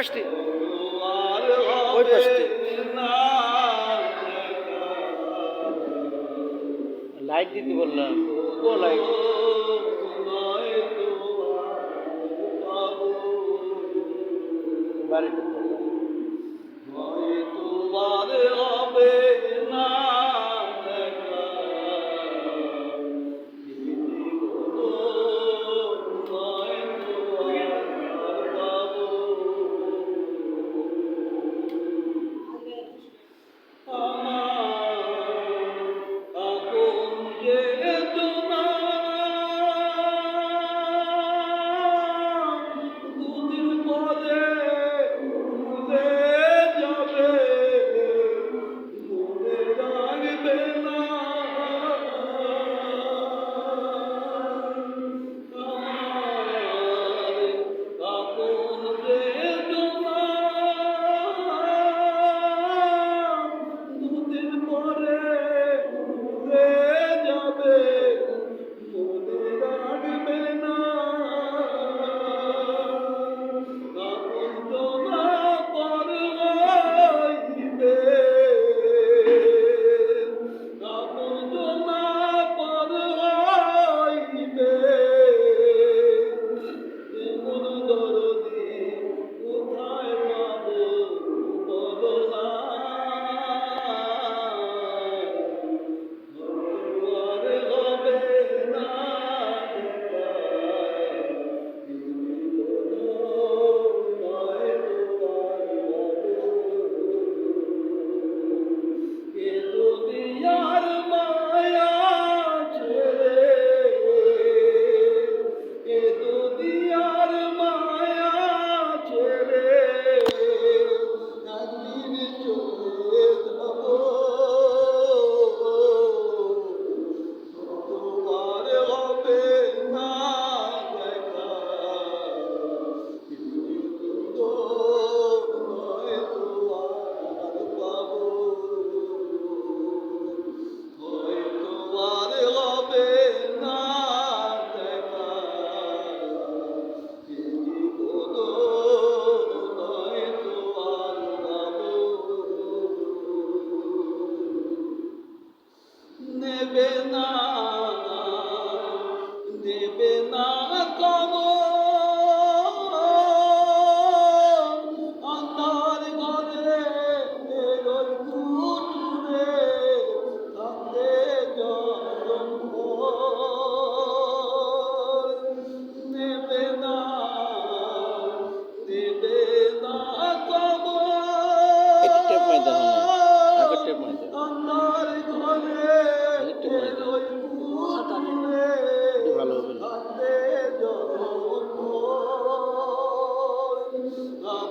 পাশটি ওই পাশটি লাইট দিতে বললাম। ও লাইট। বাড়িতে।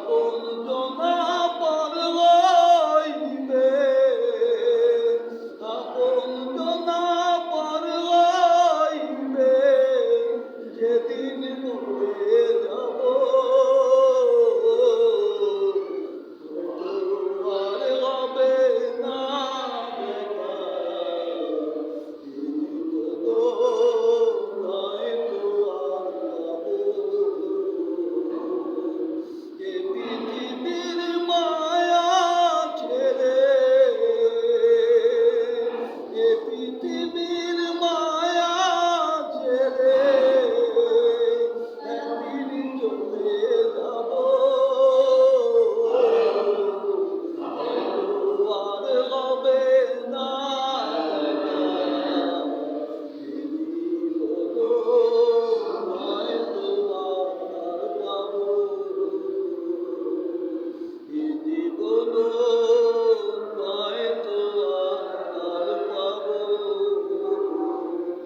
Oh.